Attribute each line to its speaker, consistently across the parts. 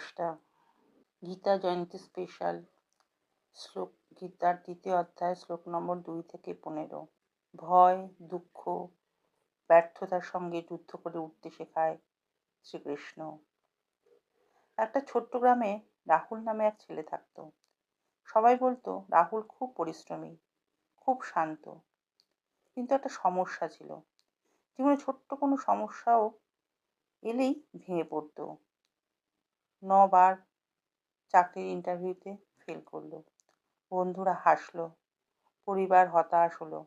Speaker 1: প্রচেষ্টা গীতা জয়ন্তী স্পেশাল শ্লোক, গীতার দ্বিতীয় অধ্যায়, শ্লোক নম্বর দুই থেকে পনেরো। ভয়, দুঃখ, ব্যর্থতার সঙ্গে যুদ্ধ করে উঠতে শেখায় শ্রীকৃষ্ণ। একটা ছোট্ট গ্রামে রাহুল নামে এক ছেলে থাকত। সবাই বলতো, রাহুল খুব পরিশ্রমী, খুব শান্ত। কিন্তু একটা সমস্যা ছিল। জীবনে ছোট্ট কোনো সমস্যাও এলেই ভেঙে পড়তো। নবার চাকরির ইন্টারভিউতে ফেল করল। বন্ধুরা হাসলো, পরিবার হতাশ হলো।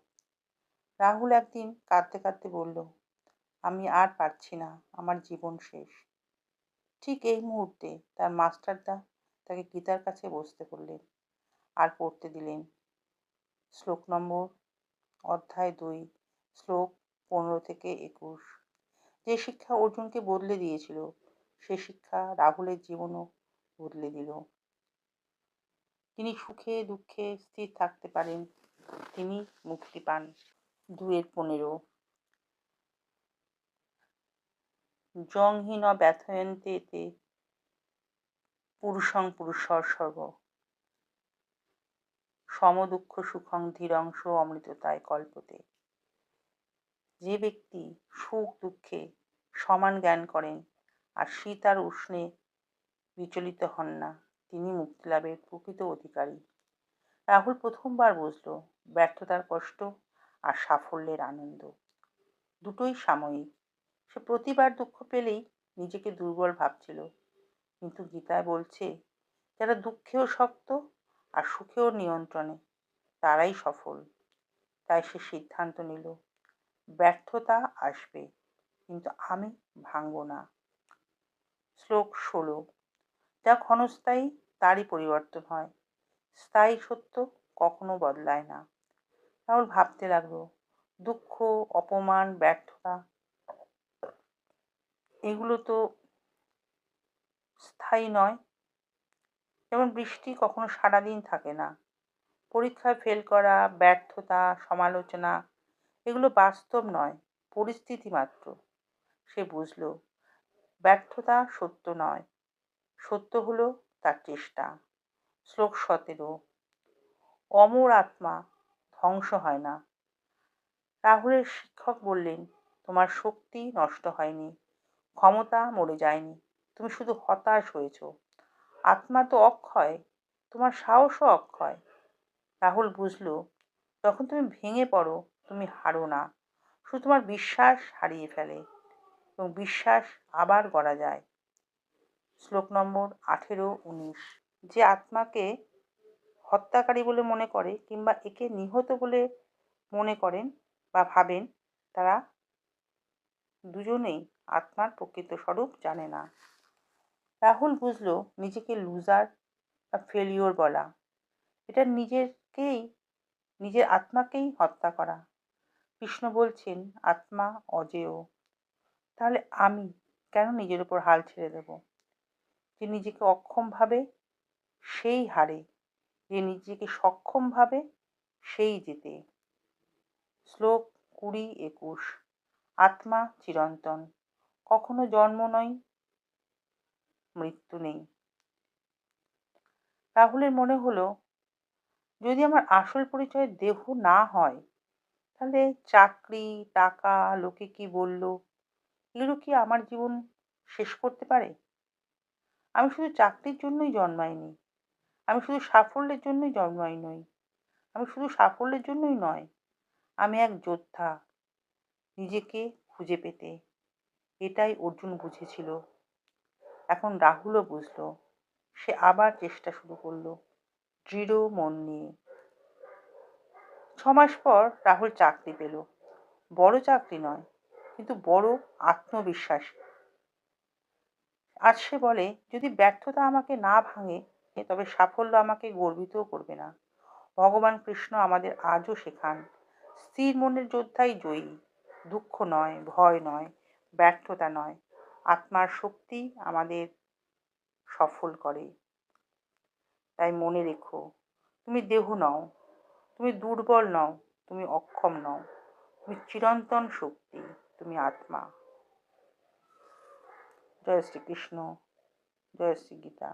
Speaker 1: রাহুল একদিন কাঁদতে কাঁদতে বলল, আমি আর পারছি না, আমার জীবন শেষ। ঠিক এই মুহূর্তে তার মাস্টারদা তাকে গীতার কাছে বসতে বললেন, আর পড়তে দিলেন। শ্লোক নম্বর, অধ্যায় দুই, শ্লোক পনেরো থেকে একুশ। যে শিক্ষা অর্জুনকে বদলে দিয়েছিল সে শিক্ষা রাহুলের জীবনও বদলে দিল। তিনি সুখে, দুঃখে স্থির থাকতে পারেন। তিনি মুক্তি পান দুয়ের পনেরো। জংহীন ব্যথয়ন্তে এতে পুরুষং পুরুষর সর্ব। সমদুঃখ সুখং ধীরংশ অমৃততায় কল্পতে। যে ব্যক্তি সুখ দুঃখে সমান জ্ঞান করেন আর শীত আর উষ্ণে বিচলিত হন না। তিনি মুক্তিলাভের প্রকৃত অধিকারী। রাহুল প্রথমবার বুঝল, ব্যর্থতার কষ্ট আর সাফল্যের আনন্দ। দুটোই সাময়িক। সে প্রতিবার দুঃখ পেলেই নিজেকে দুর্বল ভাবছিল। কিন্তু গীতায় বলছে, যারা দুঃখেও শক্ত আর সুখেও নিয়ন্ত্রণে, তারাই সফল। তাই সে সিদ্ধান্ত নিল, ব্যর্থতা আসবে, কিন্তু আমি ভাঙব না। শ্লোক ষোলো, যা ক্ষণস্থায়ী তারই পরিবর্তন হয়। স্থায়ী সত্য কখনো বদলায় না। রাহুল ভাবতে লাগল, দুঃখ, অপমান, ব্যর্থতা, এগুলো তো স্থায়ী নয়। যেমন বৃষ্টি কখনো সারাদিন থাকে না। পরীক্ষায় ফেল করা, ব্যর্থতা, সমালোচনা, এগুলো বাস্তব নয়, পরিস্থিতি মাত্র। সে বুঝল ব্যর্থতা সত্য নয়। সত্য হলো তার চেষ্টা। শ্লোক সতেরো, অমর আত্মা ধ্বংস হয় না। রাহুলের শিক্ষক বললেন, তোমার শক্তি নষ্ট হয়নি, ক্ষমতা মরে যায়নি, তুমি শুধু হতাশ হয়েছ। আত্মা তো অক্ষয়, তোমার সাহসও অক্ষয়। রাহুল বুঝল, যখন তুমি ভেঙে পড়ো, তুমি হারো না, শুধু তোমার বিশ্বাস হারিয়ে ফেলে। এবং বিশ্বাস আবার গড়া যায়। শ্লোক নম্বর আঠেরো উনিশ। যে আত্মাকে হত্যাকারী বলে মনে করে কিংবা একে নিহত বলে মনে করেন বা ভাবেন, তারা দুজনেই আত্মার প্রকৃত স্বরূপ জানে না। রাহুল বুঝল নিজেকে লুজার বা ফেলিওর বলা। এটা নিজেকেই, নিজের আত্মাকেই হত্যা করা। কৃষ্ণ বলছেন, আত্মা অজেয়। তাহলে আমি কেন নিজের উপর হাল ছেড়ে দেব? যে নিজেকে অক্ষম ভাবে, সেই হারে। যে নিজেকে সক্ষম ভাবে, সেই যেতে শ্লোক কুড়ি একুশ। আত্মা চিরন্তন। কখনো জন্ম নয়, মৃত্যু নেই। রাহুলের মনে হলো, যদি আমার আসল পরিচয় দেহ না হয়, তাহলে চাকরি, টাকা, লোকে কি বলল? এগুলো কি আমার জীবন শেষ করতে পারে? আমি শুধু চাকরির জন্যই জন্মাইনি। আমি শুধু সাফল্যের জন্যই জন্মাই নই। আমি শুধু সাফল্যের জন্যই নয়, আমি এক যোদ্ধা নিজেকে খুঁজে পেতে। এটাই অর্জুন বুঝেছিল। এখন রাহুলও বুঝল। সে আবার চেষ্টা শুরু করল দৃঢ় মন নিয়ে। ছমাস পর রাহুল চাকরি পেল। বড় চাকরি নয় কিন্তু বড় আত্মবিশ্বাস। আজ সে বলে, যদি ব্যর্থতা আমাকে না ভাঙে তবে সাফল্য আমাকে গর্বিতও করবে না। ভগবান কৃষ্ণ আমাদের আজও শেখান, স্থির মনের যোদ্ধাই জয়ী। দুঃখ নয়, ভয় নয়, ব্যর্থতা নয়, আত্মার শক্তি আমাদের সফল করে। তাই মনে রেখো, তুমি দেহ নও, তুমি দুর্বল নও, তুমি অক্ষম নও, তুমি চিরন্তন শক্তি। তুমি আত্মা। জয় শ্রীকৃষ্ণ জয় শ্রী গীতা